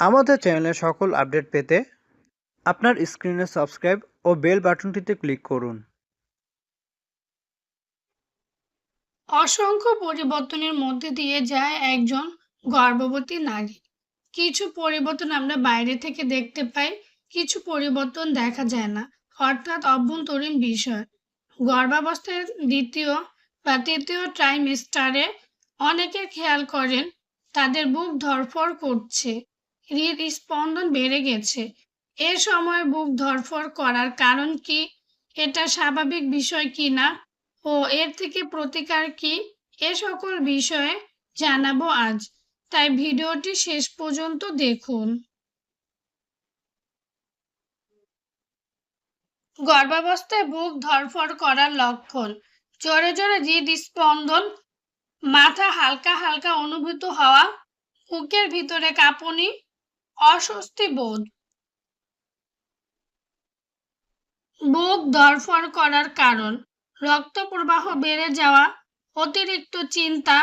আমাদের চ্যানেলের সকল আপডেট পেতে আপনার স্ক্রিনে সাবস্ক্রাইব ও বেল বাটনটিতে ক্লিক করুন। অসংখ্য পরিবর্তনের মধ্যে দিয়ে যায় একজন গর্ভবতী নারী। কিছু পরিবর্তন আমরা বাইরে থেকে দেখতে পাই, কিছু পরিবর্তন দেখা যায় না। অর্থাৎ অভ্যন্তরীণ বিষয়। গর্ভাবস্থার দ্বিতীয় বা তৃতীয় ট্রাইমেস্টারে অনেকে খেয়াল করেন, তাদের বুক ধরফর করছে। হৃদস্পন্দন বেড়ে গেছে। এ সময় বুক ধরফর করার কারণ কি? এটা স্বাভাবিক বিষয় কি না? ও, এর থেকে প্রতিকার কি? এ সকল বিষয়ে জানাব আজ। তাই ভিডিওটি শেষ পর্যন্ত দেখুন। গর্ভাবস্থায় বুক ধরফর করার লক্ষণ। জোরে জোরে হৃদস্পন্দন, মাথা হালকা হালকা অনুভূত হওয়া, বুকের ভিতরে কাঁপুনি অস্বস্তি বোধ। বুক ধরফর করার কারণ রক্ত প্রবাহ বেড়ে যাওয়া, অতিরিক্ত চিন্তা,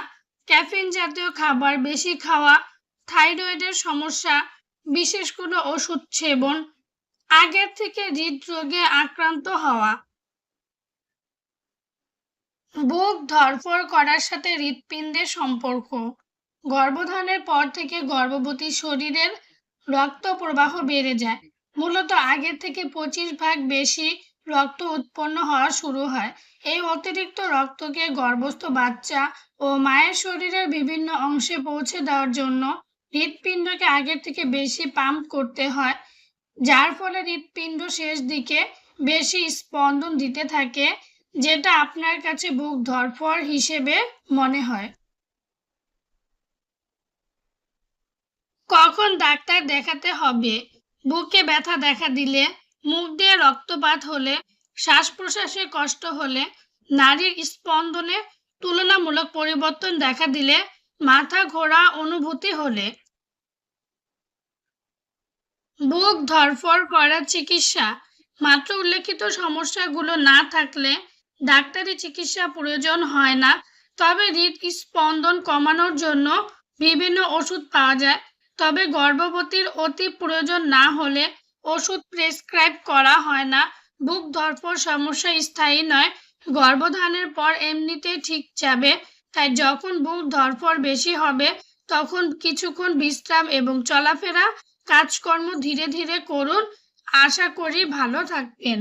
ক্যাফিন জাতীয় খাবার বেশি খাওয়া, থাইরয়েডের সমস্যা, বিশেষ কোনো ওষুধ সেবন, আগের থেকে হৃদরোগে আক্রান্ত হওয়া। বুক ধরফর করার সাথে হৃৎপিণ্ডের সম্পর্ক গর্ভধানের পর থেকে গর্ভবতী শরীরের রক্ত প্রবাহ বেড়ে যায়। মূলত আগের থেকে পঁচিশ ভাগ বেশি রক্ত উৎপন্ন হওয়া শুরু হয়। এই অতিরিক্ত রক্তকে গর্ভস্থ বাচ্চা ও মায়ের শরীরের বিভিন্ন অংশে পৌঁছে দেওয়ার জন্য হৃৎপিণ্ডকে আগের থেকে বেশি পাম্প করতে হয়, যার ফলে হৃৎপিণ্ড শেষ দিকে বেশি স্পন্দন দিতে থাকে, যেটা আপনার কাছে বুক ধরফর হিসেবে মনে হয়। ডাক্তার দেখাতে হবে। বুকে ব্যথা দেখা দিলে, মুখ দিয়ে রক্তপাত হলে শ্বাস প্রশ্বাসে কষ্ট হলে, নারীর স্পন্দনে তুলনামূলক পরিবর্তন দেখা দিলে, মাথা ঘোরা অনুভূতি হলে। বুক ধরফর করার চিকিৎসা। মাত্র উল্লেখিত সমস্যাগুলো না থাকলে ডাক্তারি চিকিৎসা প্রয়োজন হয় না। তবে হৃদস্পন্দন কমানোর জন্য বিভিন্ন ওষুধ পাওয়া যায়। তবে গর্ভবতীর অতি প্রয়োজন না হলে ওষুধ প্রেসক্রাইব করা হয় না। বুক ধরফর সমস্যা স্থায়ী নয়। গর্ভধানের পর এমনিতেই ঠিক যাবে। তাই যখন বুক ধরফর বেশি হবে, তখন কিছুক্ষণ বিশ্রাম এবং চলাফেরা কাজকর্ম ধীরে ধীরে করুন। আশা করি ভালো থাকবেন।